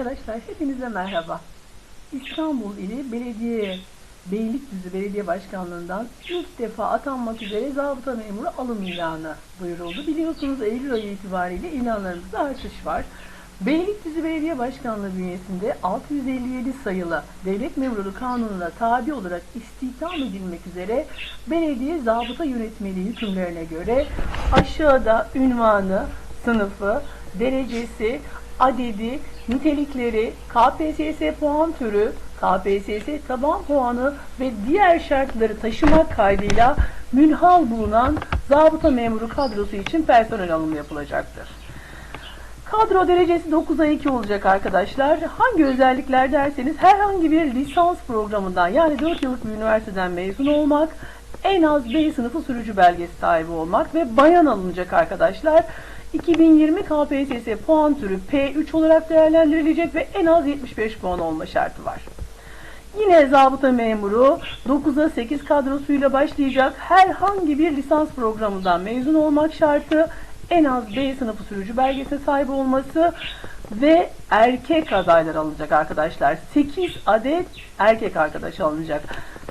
Arkadaşlar hepinize merhaba. İstanbul ili Belediye Beylikdüzü Belediye Başkanlığı'ndan ilk defa atanmak üzere zabıta memuru alım ilanı duyuruldu. Biliyorsunuz Eylül ayı itibariyle ilanlarımızda artış var. Beylikdüzü Belediye Başkanlığı bünyesinde 657 sayılı Devlet Memuru Kanunu'na tabi olarak istihdam edilmek üzere belediye zabıta yönetmeliği hükümlerine göre aşağıda ünvanı, sınıfı, derecesi, adedi, nitelikleri, KPSS puan türü, KPSS taban puanı ve diğer şartları taşımak kaydıyla münhal bulunan zabıta memuru kadrosu için personel alımı yapılacaktır. Kadro derecesi 9'a 2 olacak arkadaşlar. Hangi özellikler derseniz herhangi bir lisans programından yani 4 yıllık bir üniversiteden mezun olmak, en az B sınıfı sürücü belgesi sahibi olmak ve bayan alınacak arkadaşlar. 2020 KPSS puan türü P3 olarak değerlendirilecek ve en az 75 puan olma şartı var. Yine zabıta memuru 9'a 8 kadrosuyla başlayacak herhangi bir lisans programından mezun olmak şartı, en az B sınıfı sürücü belgesine sahip olması ve erkek adaylar alınacak arkadaşlar. 8 adet erkek arkadaş alınacak.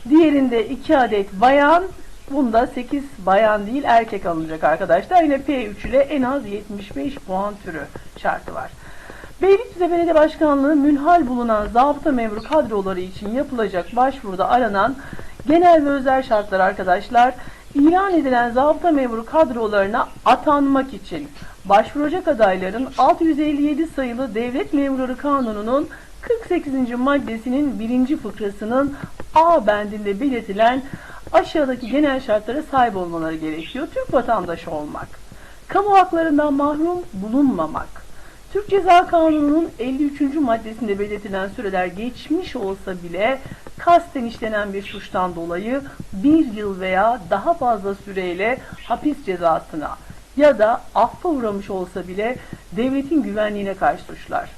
Diğerinde 2 adet bayan, bunda 8 bayan değil erkek alınacak arkadaşlar. Yine P3 ile en az 75 puan türü şartı var. Beylikdüzü Belediye Başkanlığı münhal bulunan zabıta memuru kadroları için yapılacak başvuruda aranan genel ve özel şartlar arkadaşlar ilan edilen zabıta memuru kadrolarına atanmak için başvuracak adayların 657 sayılı Devlet Memurları Kanunu'nun 48. maddesinin birinci fıkrasının A bendinde belirtilen aşağıdaki genel şartlara sahip olmaları gerekiyor. Türk vatandaşı olmak, kamu haklarından mahrum bulunmamak, Türk Ceza Kanunu'nun 53. maddesinde belirtilen süreler geçmiş olsa bile kasten işlenen bir suçtan dolayı bir yıl veya daha fazla süreyle hapis cezasına ya da affa uğramış olsa bile devletin güvenliğine karşı suçlar.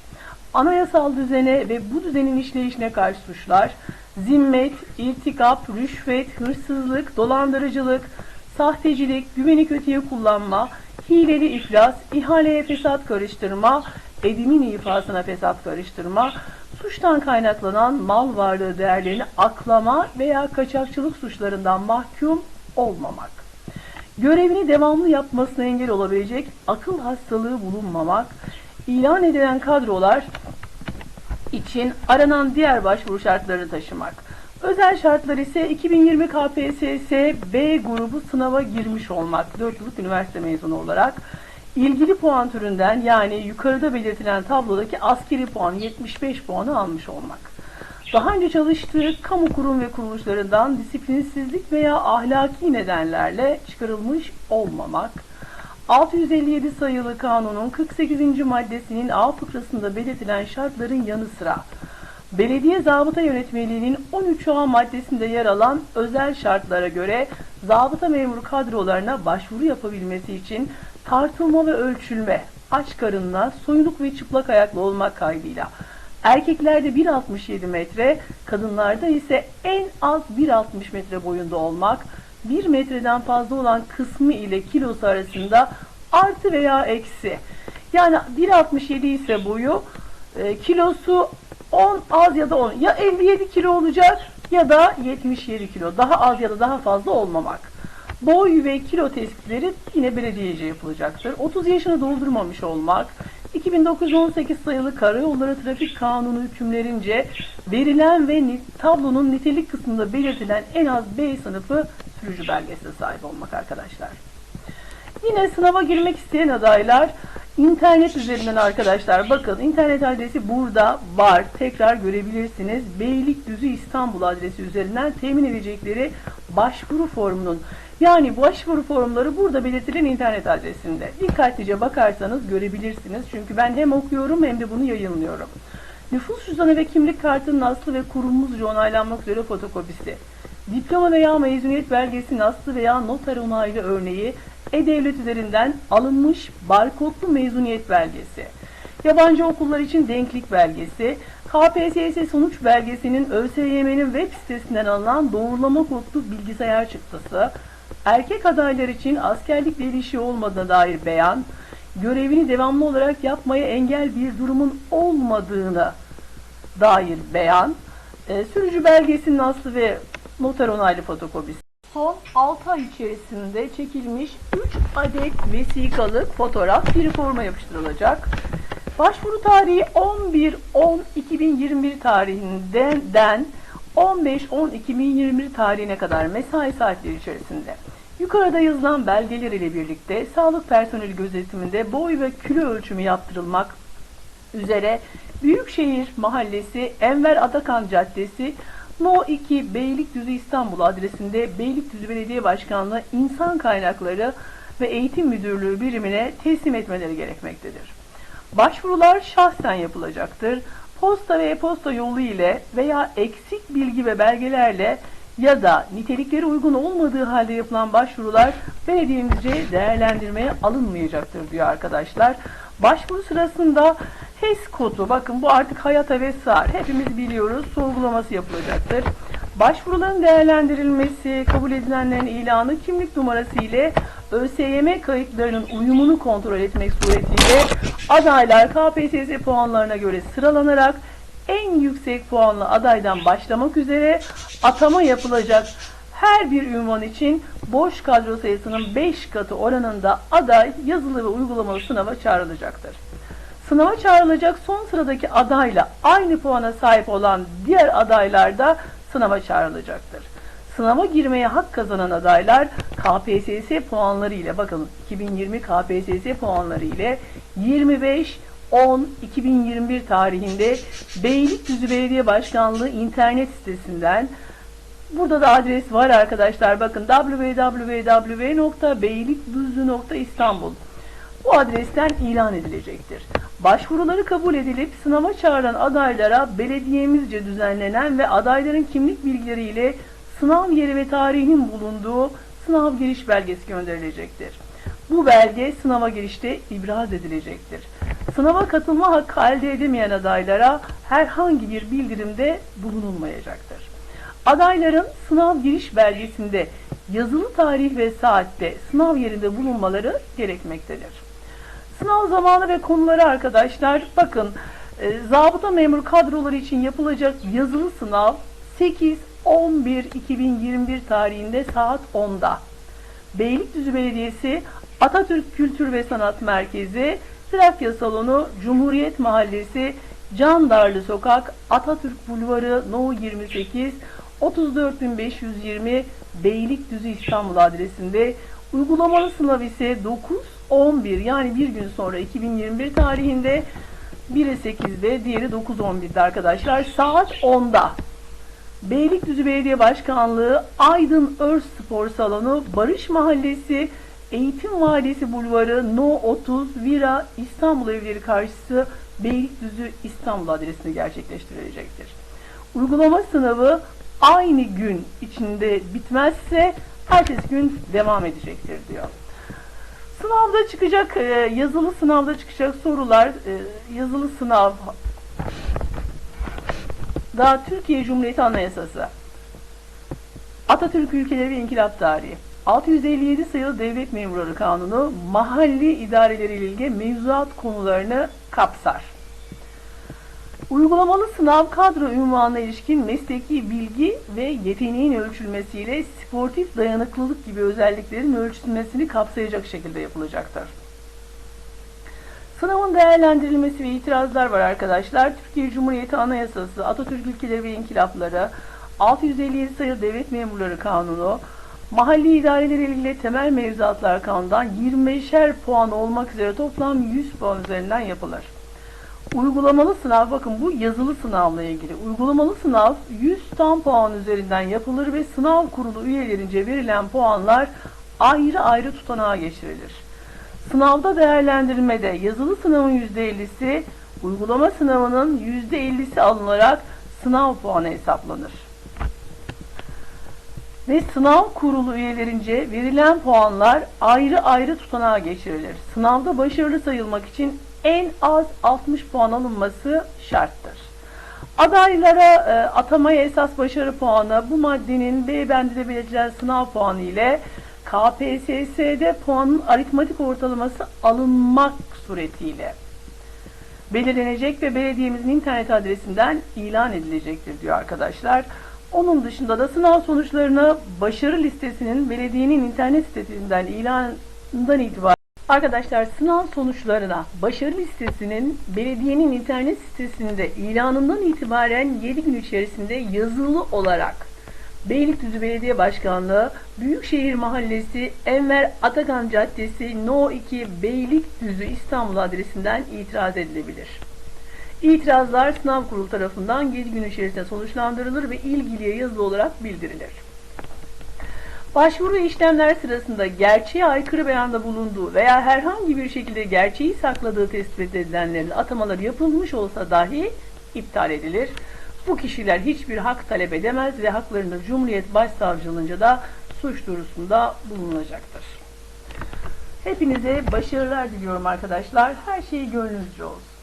Anayasal düzene ve bu düzenin işleyişine karşı suçlar, zimmet, irtikap, rüşvet, hırsızlık, dolandırıcılık, sahtecilik, güveni kötüye kullanma, hileli iflas, ihaleye fesat karıştırma, edimin ifasına fesat karıştırma, suçtan kaynaklanan mal varlığı değerlerini aklama veya kaçakçılık suçlarından mahkum olmamak. Görevini devamlı yapmasına engel olabilecek akıl hastalığı bulunmamak, ilan edilen kadrolar için aranan diğer başvuru şartlarını taşımak. Özel şartlar ise 2020 KPSS B grubu sınava girmiş olmak, 4 yıllık üniversite mezunu olarak. ilgili puan türünden yani yukarıda belirtilen tablodaki askeri puan 75 puanı almış olmak. Daha önce çalıştığı kamu kurum ve kuruluşlarından disiplinsizlik veya ahlaki nedenlerle çıkarılmış olmamak. 657 sayılı kanunun 48. maddesinin A fıkrasında belirtilen şartların yanı sıra Belediye Zabıta Yönetmeliği'nin 13A maddesinde yer alan özel şartlara göre zabıta memuru kadrolarına başvuru yapabilmesi için tartılma ve ölçülme, aç karınla, soyunuk ve çıplak ayaklı olmak kaydıyla erkeklerde 1.67 metre, kadınlarda ise en az 1.60 metre boyunda olmak, 1 metreden fazla olan kısmı ile kilosu arasında artı veya eksi. Yani 1.67 ise boyu, e, kilosu 10 az ya da 10 ya 57 kilo olacak ya da 77 kilo daha az ya da daha fazla olmamak. Boy ve kilo tespitleri yine belediyece yapılacaktır. 30 yaşını doldurmamış olmak, 2918 sayılı Karayolları Trafik Kanunu hükümlerince verilen ve tablonun nitelik kısmında belirtilen en az B sınıfı sürücü belgesine sahip olmak arkadaşlar. Yine sınava girmek isteyen adaylar internet üzerinden arkadaşlar bakın internet adresi burada var. Tekrar görebilirsiniz. Beylikdüzü İstanbul adresi üzerinden temin edecekleri başvuru formunun yani başvuru formları burada belirtilen internet adresinde. Dikkatlice bakarsanız görebilirsiniz. Çünkü ben hem okuyorum hem de bunu yayınlıyorum. Nüfus cüzdanı ve kimlik kartının aslı ve kurumumuzca onaylanmak üzere fotokopisi. Diploma veya mezuniyet belgesinin aslı veya noter onaylı örneği e-Devlet üzerinden alınmış barkodlu mezuniyet belgesi. Yabancı okullar için denklik belgesi, KPSS sonuç belgesinin ÖSYM'nin web sitesinden alınan doğrulama kodlu bilgisayar çıktısı, erkek adaylar için askerlikle ilişki olmadığına dair beyan, görevini devamlı olarak yapmaya engel bir durumun olmadığına dair beyan, e, sürücü belgesinin aslı ve noter onaylı fotokopisi. Son 6 ay içerisinde çekilmiş 3 adet vesikalık fotoğraf bir forma yapıştırılacak. Başvuru tarihi 11-10-2021 tarihinden 15-10-2021 tarihine kadar mesai saatleri içerisinde. Yukarıda yazılan belgeler ile birlikte sağlık personeli gözetiminde boy ve kilo ölçümü yaptırılmak üzere Büyükşehir Mahallesi Enver Atakan Caddesi No 2 Beylikdüzü İstanbul adresinde Beylikdüzü Belediye Başkanlığı İnsan Kaynakları ve Eğitim Müdürlüğü birimine teslim etmeleri gerekmektedir. Başvurular şahsen yapılacaktır. Posta ve e-posta yolu ile veya eksik bilgi ve belgelerle ya da nitelikleri uygun olmadığı halde yapılan başvurular belediyemizce değerlendirmeye alınmayacaktır diyor arkadaşlar. Başvuru sırasında HES kodu, bakın bu artık hayata ve sağır. Hepimiz biliyoruz, sorgulaması yapılacaktır. Başvuruların değerlendirilmesi, kabul edilenlerin ilanı kimlik numarası ile ÖSYM kayıtlarının uyumunu kontrol etmek suretiyle adaylar KPSS puanlarına göre sıralanarak en yüksek puanlı adaydan başlamak üzere atama yapılacak her bir ünvan için boş kadro sayısının 5 katı oranında aday yazılı ve uygulamalı sınava çağrılacaktır. Sınava çağrılacak son sıradaki adayla aynı puana sahip olan diğer adaylar da sınava çağrılacaktır. Sınava girmeye hak kazanan adaylar KPSS puanları ile bakın 2020 KPSS puanları ile 25 10 2021 tarihinde Beylikdüzü Belediye Başkanlığı internet sitesinden Burada da adres var arkadaşlar. Bakın www.beylikdüzü.istanbul Bu adresten ilan edilecektir. Başvuruları kabul edilip sınava çağıran adaylara belediyemizce düzenlenen ve adayların kimlik bilgileriyle sınav yeri ve tarihinin bulunduğu sınav giriş belgesi gönderilecektir. Bu belge sınava girişte ibraz edilecektir. Sınava katılma hakkı elde edemeyen adaylara herhangi bir bildirimde bulunulmayacaktır. Adayların sınav giriş belgesinde yazılı tarih ve saatte sınav yerinde bulunmaları gerekmektedir. Sınav zamanı ve konuları arkadaşlar bakın e, zabıta memur kadroları için yapılacak yazılı sınav 8-11-2021 tarihinde saat 10'da. Beylikdüzü Belediyesi Atatürk Kültür ve Sanat Merkezi Trakya Salonu Cumhuriyet Mahallesi Candarlı Sokak Atatürk Bulvarı No 28 34520 Beylikdüzü İstanbul adresinde. Uygulamalı sınav ise 9-11 yani bir gün sonra 2021 tarihinde. Biri 8'de diğeri 9-11'de arkadaşlar saat 10'da Beylikdüzü Belediye Başkanlığı Aydın Örs Spor Salonu Barış Mahallesi Eğitim Vadisi Bulvarı No 30 Vira İstanbul Evleri karşısı Beylikdüzü İstanbul adresinde gerçekleştirilecektir. Uygulama sınavı aynı gün içinde bitmezse ertesi gün devam edecektir diyor. Sınavda çıkacak, e, yazılı sınavda çıkacak sorular, e, yazılı sınav da Türkiye Cumhuriyeti Anayasası, Atatürk ülkeleri ve İnkılap Tarihi, 657 sayılı Devlet Memurları Kanunu mahalli idareleri ile ilgili mevzuat konularını kapsar. Uygulamalı sınav kadro ünvanına ilişkin mesleki bilgi ve yeteneğin ölçülmesiyle sportif dayanıklılık gibi özelliklerin ölçülmesini kapsayacak şekilde yapılacaktır. Sınavın değerlendirilmesi ve itirazlar var arkadaşlar. Türkiye Cumhuriyeti Anayasası, Atatürk İlkeleri ve İnkılapları, 657 sayılı Devlet Memurları Kanunu, Mahalli idareleri ilgili temel mevzuatlar kanundan 25'er puan olmak üzere toplam 100 puan üzerinden yapılır. Uygulamalı sınav bakın bu yazılı sınavla ilgili. Uygulamalı sınav 100 tam puan üzerinden yapılır ve sınav kurulu üyelerince verilen puanlar ayrı ayrı tutanağa geçirilir. Sınavda değerlendirmede yazılı sınavın %50'si, uygulama sınavının %50'si alınarak sınav puanı hesaplanır. Ve sınav kurulu üyelerince verilen puanlar ayrı ayrı tutanağa geçirilir. Sınavda başarılı sayılmak için en az 60 puan alınması şarttır. Adaylara e, atamaya esas başarı puanı bu maddenin B bendinde belirtilen sınav puanı ile KPSS'de puanın aritmatik ortalaması alınmak suretiyle belirlenecek ve belediyemizin internet adresinden ilan edilecektir diyor arkadaşlar. Onun dışında da sınav sonuçlarını başarı listesinin belediyenin internet sitesinden ilanından itibaren Arkadaşlar sınav sonuçlarına başarı listesinin belediyenin internet sitesinde ilanından itibaren 7 gün içerisinde yazılı olarak Beylikdüzü Belediye Başkanlığı Büyükşehir Mahallesi Enver Atakan Caddesi No 2 Beylikdüzü İstanbul adresinden itiraz edilebilir. İtirazlar sınav kurulu tarafından 7 gün içerisinde sonuçlandırılır ve ilgiliye yazılı olarak bildirilir. Başvuru işlemler sırasında gerçeğe aykırı beyanda bulunduğu veya herhangi bir şekilde gerçeği sakladığı tespit edilenlerin atamaları yapılmış olsa dahi iptal edilir. Bu kişiler hiçbir hak talep edemez ve haklarında Cumhuriyet Başsavcılığınca da suç duyurusunda bulunacaktır. Hepinize başarılar diliyorum arkadaşlar. Her şey gönlünüzce olsun.